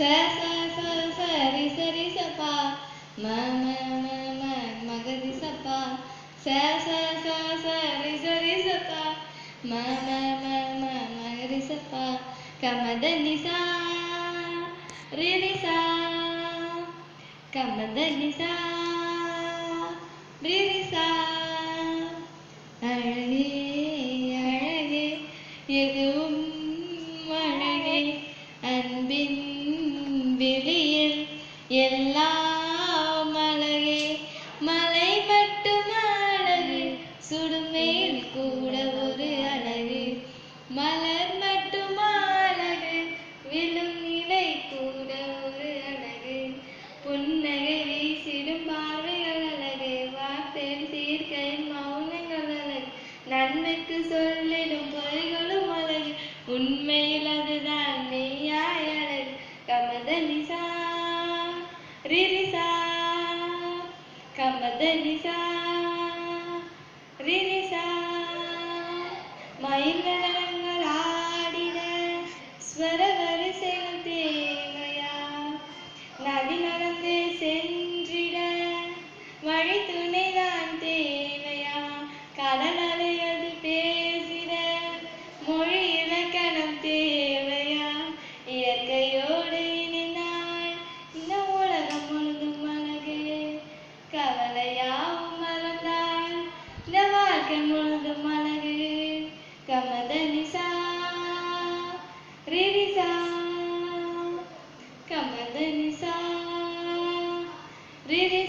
Saya sa fa fa ri sa ri pa. Ma ma ma ma ma ga ri sa pa. Saya sa sa ri ri pa. Ma ma ma ma ma ga ri sa pa. Sa ri sa. Kamadani sa. வெளியில் எல்லாம் அழகே. மலை மட்டும் அழகு சுடுமேல் கூட ஒரு அழகு. மலர் மட்டும் அழகு. விழும் நிலை கூட ஒரு அழகு. புன்னகை வீசிடும் பார்வைகள் அழகு. வார்த்தையில் சீர்கை மௌனங்கள் அழகு. நன்மைக்கு சொல்லிடும் பொய்களும் அழகு. உண்மை ரிரிசா கமத ரிரிசா மயில்கள் ஆடிட ஸ்வர வரிசைகள் தேவையா? நதி நடந்து சென்றிட வழி துணைதான் தேவையா? கடல் அலையது பேசிட மொழி இலக்கணம் தேவையா re come and ka ma